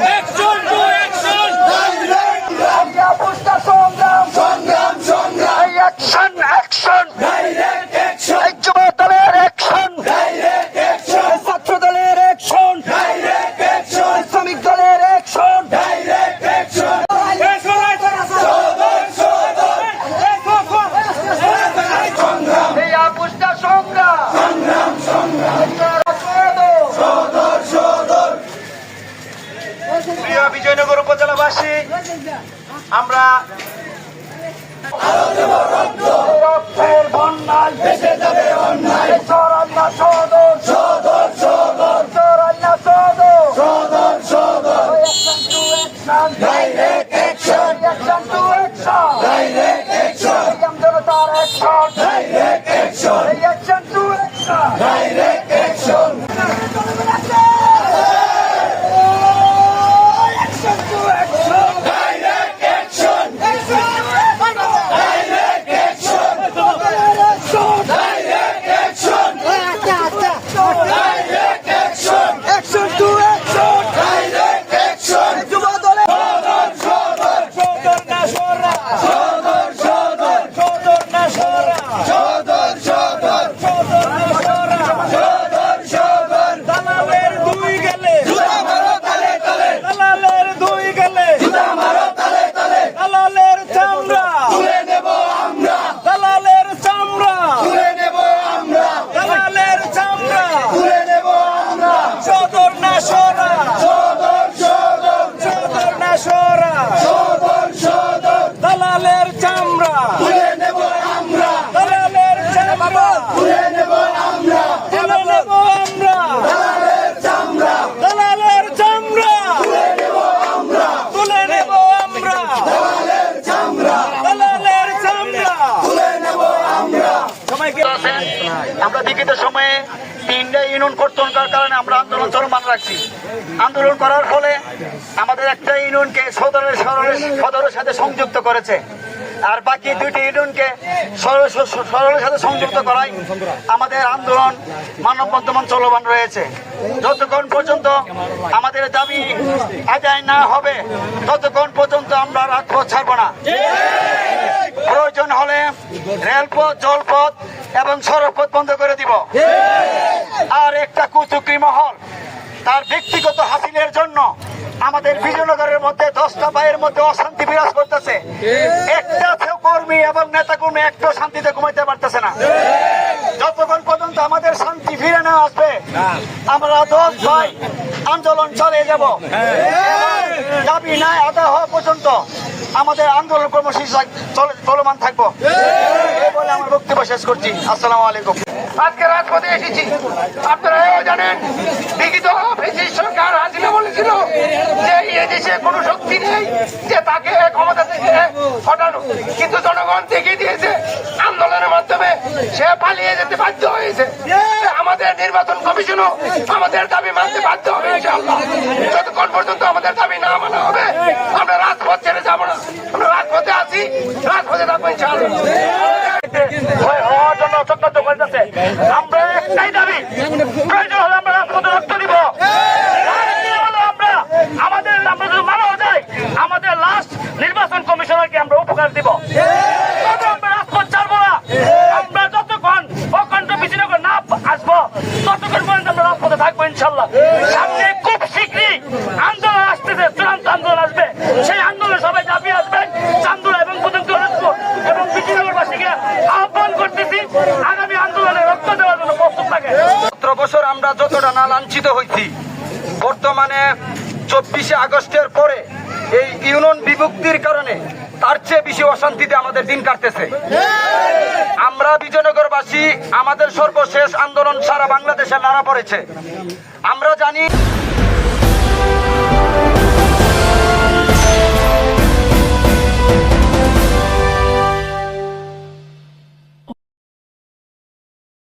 Ekjon! সংগ্রাম বিজয়নগর উপজেলাবাসী আমরা রক্তের বন্যায় ভেসে যাবে অন্যায়। তুলে নেব আমরা। দালালের চামড়া। তুলে নেব আমরা। তুলে নেব আমরা। দালালের চামড়া। দালালের চামড়া। তুলে নেব আমরা। তুলে নেব আমরা। দালালের চামড়া। দালালের চামড়া। তুলে নেব আমরা। সবাইকে আমরা বিগত সময়ে তিনটা ইউনিয়ন কর্তন করার কারণে আমরা আন্দোলন চলমান রাখছি। আন্দোলন করার ফলে আমাদের একটা ইউনিয়নকে সদরের সদরের সদরের সাথে সংযুক্ত করেছে। আর বাকি দুইটি ইউনিয়নকে সদর- স- সদরের সাথে সংযুক্ত করাই আমাদের আন্দোলন মানববন্ধমান চলমান রয়েছে। যতক্ষণ পর্যন্ত আমাদের দাবি আদায় না হবে, ততক্ষণ পর্যন্ত আমরা রাজপথ ছাড়বো না। প্রয়োজন হলে রেলপথ, জলপথ এবং সড়কপথ বন্ধ করে দিব। আর একটা কুচুকরি মহল তার ব্যক্তিগত হাসিলের জন্য আমাদের বিজয়নগরের মধ্যে দশটা বাইয়ের মধ্যে অশান্তি বিরাজ করতেছে। একটা কর্মী এবং নেতা কর্মী একটু শান্তিতে ঘুমাইতে পারতেছে না। যতক্ষণ পর্যন্ত আমাদের শান্তি ফিরে না আসবে, আমরা দশ ভাই আন্দোলন চালিয়ে যাব। দাবি নাই আদা হওয়া পর্যন্ত আমাদের আন্দোলন কর্মসূচি চলমান থাকব। বলে আমার বক্তব্য শেষ করছি। আসসালামু আলাইকুম। আজকে রাজপথে এসেছি। আপনারা এও জানেন বিগত ব্রিটিশ সরকার হাসিনা বলেছিল যে এই দেশে কোনো শক্তি নেই, যে তাকে ক্ষমতা থেকে হটানো। কিন্তু জনগণ দেখিয়ে দিয়েছে, আন্দোলনের মাধ্যমে সে পালিয়ে যেতে বাধ্য হয়েছে। আমাদের নির্বাচন কমিশনও আমাদের দাবি মানতে বাধ্য হবে যতক্ষণ পর্যন্ত আমাদের দাবি না মানা হবে, আমরা রাজপথ ছেড়ে যাব না। আমরা রাজপথে আছি, রাজপথে থাকব, ইনশাআল্লাহ। জন্য করতেছে আমরা একটাই দাবি, প্রয়োজন হলে আমরা রাজপথে রক্ত দিব। আমাদের, আমরা যদি মারাও যায় আমাদের লাস্ট নির্বাচন কমিশনারকে আমরা উপকার দিব। আমরা রাজপথ ছাড়বো আমরা যতক্ষণ অখণ্ড বিজয়নগর না আসব, ততক্ষণ পর্যন্ত আমরা রাজপথে থাকব ইনশাল্লাহ। সামনে খুব শীঘ্রই আন্দোলন আসতেছে চূড়ান্ত আন্দোলন আসবে সেই আন্দোলনে সবাই দাবি আসবেন চান্দুরা এবং বুদন দিনাজপুর এবং বিজয়নগরবাসীকে আহ্বান করতেছি সতেরো বছর আমরা যতটা না লাঞ্ছিত হয়েছি বর্তমানে চব্বিশে আগস্টের পরে এই ইউনিয়ন বিভক্তির কারণে তার চেয়ে বেশি অশান্তিতে আমাদের দিন কাটতেছে। আমরা বিজয়নগরবাসী, আমাদের সর্বশেষ আন্দোলন সারা বাংলাদেশে নাড়া পড়েছে। আমরা জানি